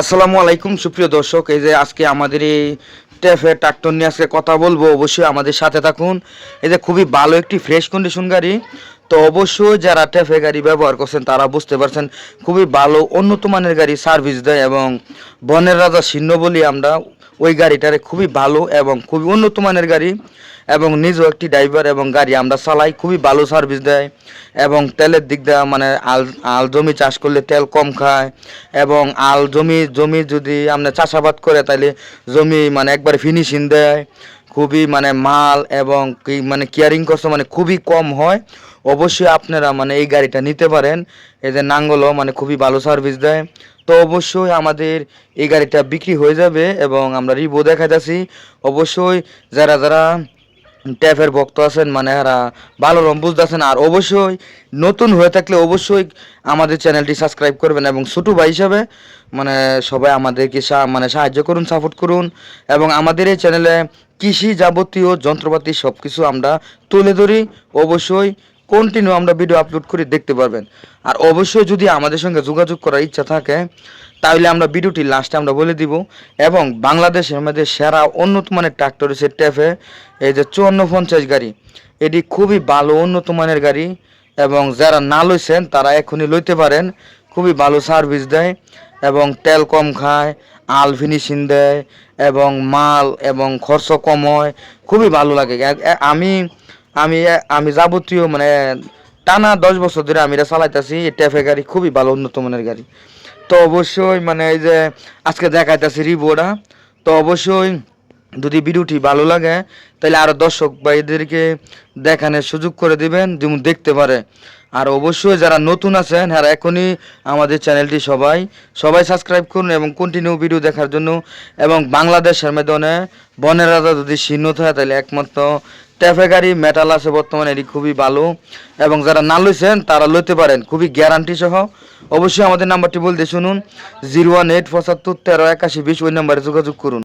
আসসালামু আলাইকুম, সুপ্রিয় দর্শক। এই যে আজকে আমাদের এই টেফে ট্রাক্টর নিয়ে আজকে কথা বলব, অবশ্যই আমাদের সাথে থাকুন। এই যে খুবই ভালো একটি ফ্রেশ কন্ডিশন গাড়ি। তো অবশ্যই যারা টেফে গাড়ি ব্যবহার করছেন, তারা বুঝতে পারছেন, খুবই ভালো, উন্নত মানের গাড়ি সার্ভিস দেয় এবং বনের রাজা ছিন্ন বলি আমরা ওই গাড়িটারে খুবই ভালো এবং খুবই উন্নত মানের গাড়ি। এবং নিজেও একটি ড্রাইভার এবং গাড়ি। আমরা চালাই, খুবই ভালো সার্ভিস দেয় এবং তেলের দিক দিয়ে মানে আল আল জমি চাষ করলে তেল কম খায় এবং আল জমি জমি যদি আমরা চাষাবাদ করে তাহলে জমি মানে একবারে ফিনিশিং দেয়। খুবই মানে মাল এবং কি মানে কেয়ারিং কষ্ট মানে খুবই কম হয়। অবশ্যই আপনারা মানে এই গাড়িটা নিতে পারেন। এদের নাঙ্গলও মানে খুবই ভালো সার্ভিস দেয়। তো অবশ্যই আমাদের এই গাড়িটা বিক্রি হয়ে যাবে এবং আমরা রিভিউ দেখাইতেছি। অবশ্যই যারা যারা ট্যাপের ভক্ত আছেন মানে এরা ভালো রকম বুঝতেছেন আর অবশ্যই নতুন হয়ে থাকলে অবশ্যই আমাদের চ্যানেলটি সাবস্ক্রাইব করবেন এবং ছোটো ভাই হিসাবে মানে সবাই আমাদেরকে মানে সাহায্য করুন সাপোর্ট করুন এবং আমাদের এই চ্যানেলে কৃষি যাবতীয় যন্ত্রপাতি সব কিছু আমরা তুলে ধরি। অবশ্যই কন্টিনিউ আমরা ভিডিও আপলোড করে দেখতে পারবেন। আর অবশ্যই যদি আমাদের সঙ্গে যোগাযোগ করার ইচ্ছা থাকে, তাহলে আমরা ভিডিওটি লাস্টে আমরা বলে দিব। এবং বাংলাদেশের মধ্যে সেরা উন্নত মানের ট্রাক্টর হচ্ছে টেফে এই যে চুয়ান্ন পঞ্চাশ গাড়ি। এটি খুবই ভালো উন্নত মানের গাড়ি এবং যারা না লইছেন, তারা এখনই লইতে পারেন। খুবই ভালো সার্ভিস দেয় এবং তেল কম খায় আল ফিনিশিং দেয় এবং মাল এবং খরচ কম হয়। খুবই ভালো লাগে। আমি আমি আমি যাবতীয় মানে টানা দশ বছর ধরে আমি এটা চালাইতেছি টেফে গাড়ি খুবই ভালো, উন্নত মানের গাড়ি। তো অবশ্যই মানে এই যে আজকে দেখাইতেছি রিভিউটা তো অবশ্যই যদি ভিডিওটি ভালো লাগে, তাহলে আরও দর্শক বা এদেরকে দেখানোর সুযোগ করে দিবেন যেমন দেখতে পারে। আর অবশ্যই যারা নতুন আছেন হ্যাঁ এখনই আমাদের চ্যানেলটি সবাই সবাই সাবস্ক্রাইব করুন এবং কন্টিনিউ ভিডিও দেখার জন্য, এবং বাংলাদেশের মেদনে বনের রাজা যদি শীর্ণ থাকে, তাহলে একমাত্র ট্যাফে গাড়ি মেটাল আছে বর্তমানে, এটি খুবই ভালো এবং যারা না লইছেন, তারা লইতে পারেন। খুবই গ্যারান্টি সহ। অবশ্যই আমাদের নাম্বারটি বলতে শুনুন। জিরো ওয়ান এইট পঁচাত্তর তেরো একাশি বিশ, ওই নাম্বারে যোগাযোগ করুন।